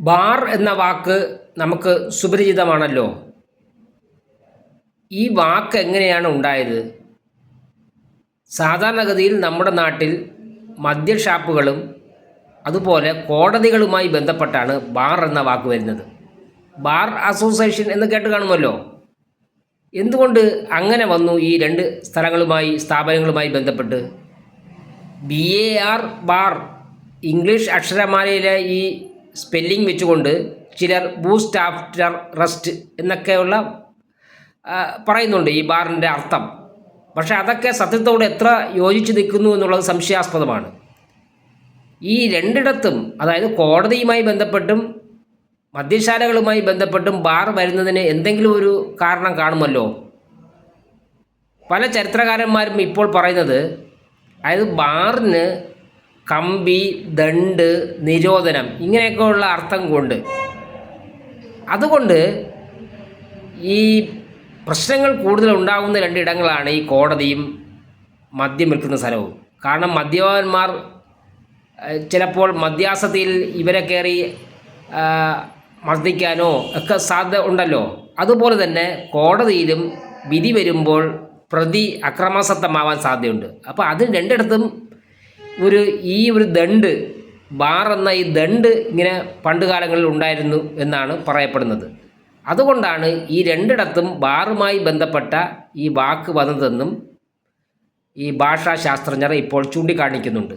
Bar എന്ന വാക്ക് നമുക്ക് സുപരിചിതമാണല്ലോ. ഈ വാക്ക് എങ്ങനെയാണ് ഉണ്ടായത്? സാധാരണഗതിയിൽ നമ്മുടെ നാട്ടിൽ മദ്യഷാപ്പുകളും അതുപോലെ കോടതികളുമായി ബന്ധപ്പെട്ടാണ് ബാർ എന്ന വാക്ക് വരുന്നത്. ബാർ അസോസിയേഷൻ എന്ന് കേട്ട് കാണുമല്ലോ. എന്തുകൊണ്ട് അങ്ങനെ വന്നു ഈ രണ്ട് സ്ഥലങ്ങളുമായി സ്ഥാപനങ്ങളുമായി ബന്ധപ്പെട്ട്? B A R bar English അക്ഷരമാലയിലെ ഈ സ്പെല്ലിംഗ് വെച്ചുകൊണ്ട് ചിലർ ബൂസ്റ്റ് ആഫ്റ്റർ റെസ്റ്റ് എന്നൊക്കെയുള്ള പറയുന്നുണ്ട് ഈ ബാറിന്റെ അർത്ഥം. പക്ഷെ അതൊക്കെ സത്യത്തോട് എത്ര യോജിച്ച് നിൽക്കുന്നു എന്നുള്ളത് സംശയാസ്പദമാണ്. ഈ രണ്ടിടത്തും അതായത് കോടതിയുമായി ബന്ധപ്പെട്ടും മദ്യശാലകളുമായി ബന്ധപ്പെട്ടും ബാർ വരുന്നതിന് എന്തെങ്കിലും ഒരു കാരണം കാണുമല്ലോ? പല ചരിത്രകാരന്മാരും ഇപ്പോൾ പറയുന്നത് അതായത് ബാറിന് കമ്പി ദണ്ട് നിരോധനം ഇങ്ങനെയൊക്കെയുള്ള അർത്ഥം കൊണ്ട്. അതുകൊണ്ട് ഈ പ്രശ്നങ്ങൾ കൂടുതൽ ഉണ്ടാകുന്ന രണ്ടിടങ്ങളാണ് ഈ കോടതിയും മദ്യം വിൽക്കുന്ന സ്ഥലവും. കാരണം മദ്യപാന്മാർ ചിലപ്പോൾ മദ്യാസത്തിൽ ഇവരെ കയറി മർദ്ദിക്കാനോ ഒക്കെ സാധ്യത ഉണ്ടല്ലോ. അതുപോലെ തന്നെ കോടതിയിലും വിധി വരുമ്പോൾ പ്രതി അക്രമാസക്തമാവാൻ സാധ്യതയുണ്ട്. അപ്പോൾ അതിന് രണ്ടിടത്തും ഒരു ഈ ഒരു ദണ്ട് ബാർ എന്ന ഈ ദണ്ട് ഇങ്ങനെ പണ്ട് കാലങ്ങളിൽ ഉണ്ടായിരുന്നു എന്നാണ് പറയപ്പെടുന്നത്. അതുകൊണ്ടാണ് ഈ രണ്ടിടത്തും ബാറുമായി ബന്ധപ്പെട്ട ഈ വാക്ക് വന്നതെന്നും ഈ ഭാഷാശാസ്ത്രജ്ഞർ ഇപ്പോൾ ചൂണ്ടിക്കാണിക്കുന്നുണ്ട്.